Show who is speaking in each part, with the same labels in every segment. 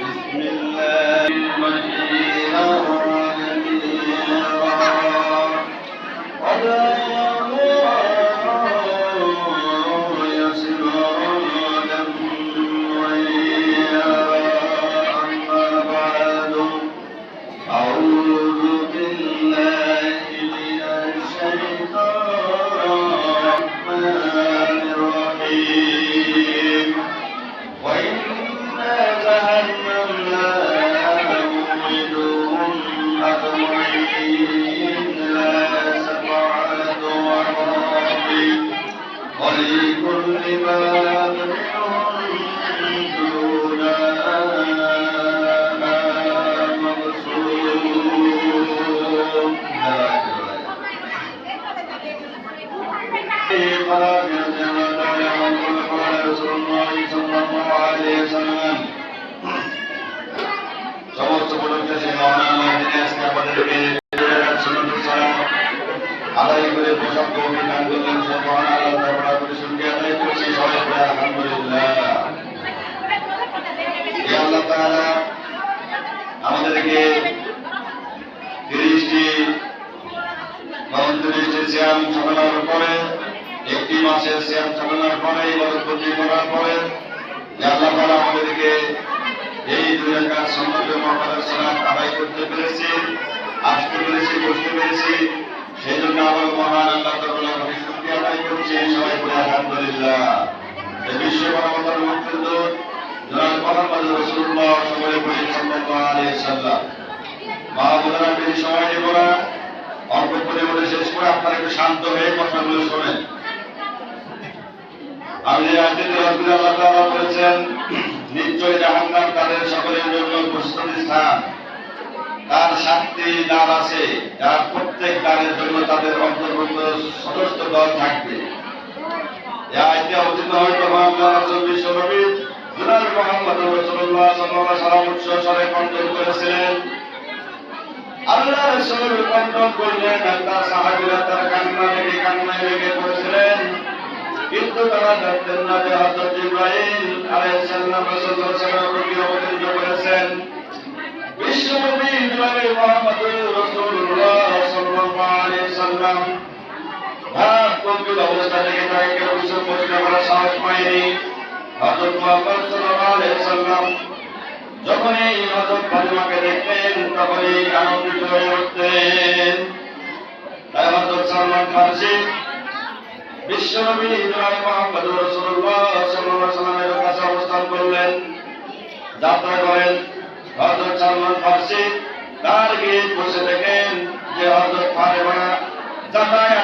Speaker 1: بسم الله সমস্ত প্রযুক্তি সেই মহান আল্লাহ যিনি আজকে আমাদেরকে আদায় করে পোশাক আমাদেরকে তিরিশটি শ্যাম সাধনার পরে একটি মাসের শ্যাম সাধনার পরে ইবাদতবন্দি করার পরে আল্লাহ আমাদেরকে এই দুই মুহাম্মদ সালাত আদায় করতে পেরেছি, আসতে পেরেছি বসতে পেরেছি। অল্প করে শেষ করে আপনারা একটু শান্ত হয়ে কথাগুলো শোনেন। আমি তাআলা বলেছেন নিশ্চয় জাহান্নাম তাদের সকলের জন্য প্রস্তুতি স্থান। তার সাতটি দ্বার আছে, যার প্রত্যেক দ্বারের জন্য তাদের অন্তর্ভুক্ত সদস্য দল থাকবে। করলেন সাহাবীরা তার কিন্তু তারা জানতেন না যে হযরত ইব্রাহিম আলাইহিস সালাম আলাইহি ওয়াসাল্লাম অবতীর্ণ করেছেন বিশ্বনবী জনাবে মুহাম্মদ রাসূলুল্লাহ সাল্লাল্লাহু আলাইহি সাল্লাম অবস্থা থেকে তাকে কেউ কিছু প্রশ্ন করার সাহস পায়নি। হযরত মুহাম্মদ সাল্লাম যখনই হযরত ফাতিমাকে দেখতেন, তখনই আনন্দিত হয়ে উঠতেন। তাই হযরত সালমান ফারসি বিশ্বনবী জনাব কাছে অবস্থান করলেন। যাত্রা করেন। হযরত সালমান ফারসি তার গিয়ে বসে দেখেন যে হযরত ফাতেমা যাতায়াতা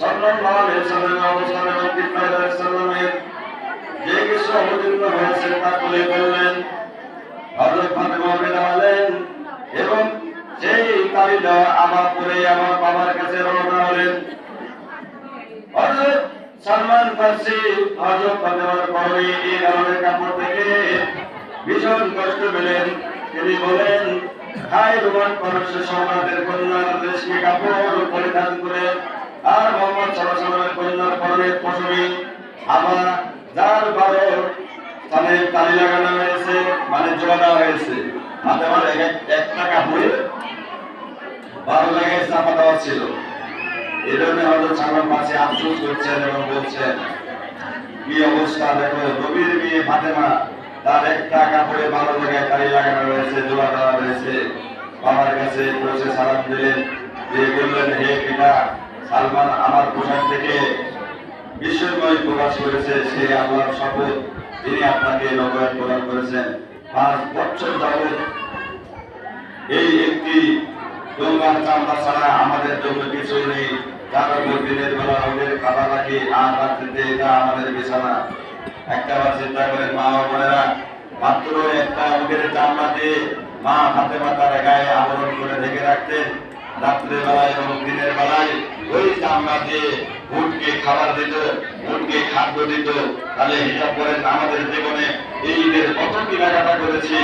Speaker 1: সাল্লাল্লাহু আলাইহি সাল্লামের অবস্থান তিরমিজি আলাইহিস সালামের যে কিছু অবতীর্ণ হয়েছে তা তুলে বললেন হযরত ফাতেমা বেরালেন এবং সেই তালিদা আমার পরে আমার বাবার কাছে রওনা হলেন, হযরত সালমান ফারসি হযরত ফাতেমার পরে এই ধরনের কাপড় থেকে ভীষণ কষ্ট পেলেন। তিনি বলেন হাই রোমান পরশ সম্রাটের কন্যার রেশমি কাপড় পরিধান করে আর মোহাম্মদ সাল্লাল্লাহু কন্যার পরনের পশমি আবার যার বারো স্থানে তালি লাগানো হয়েছে মানে জোড়া হয়েছে। হাতে মানে এক- একটা কাপড়ে বারো জায়গায় চাপা দেওয়া ছিল। এই জন্য হয়তো সালমান পাশে আফসোস করছেন এবং বলছেন, কি অবস্থা দেখো, নবীর মেয়ে ফাতেমা, তার একটা কাপড়ে বারো জায়গায় তালি লাগানো রয়েছে জোড়া দেওয়া রয়েছে বাবার কাছে সালাম দিলেন, দিয়ে বললেন, হে পিতা সালমান আমার পোশাক থেকে বিস্ময় প্রকাশ করেছে, সে আল্লাহর শপথ তিনি আপনাকে নবয়াত প্রদান করেছেন। পাঁচ বছর যাবত এই একটি গঙ্গার চামড়া ছাড়া আমাদের জন্য কিছু নেই। তার উপর দিনের বেলা ওদের খাতা রাখি, আর রাত্রিতে এটা আমাদের বিছানা। একটা বার চিন্তা করেন মা বোনেরা, মাত্র একটা উটের চামড়া দিয়ে মা হাতে মাতার গায়ে আবরণ করে ঢেকে রাখতেন। রাত্রে বেলায় এবং দিনের ওই চামড়া দিয়ে উটকে খাবার দিত উটকে খাদ্য দিত, তাহলে হিসাব করেন আমাদের জীবনে এই ঈদের কত কেনাকাটা করেছি।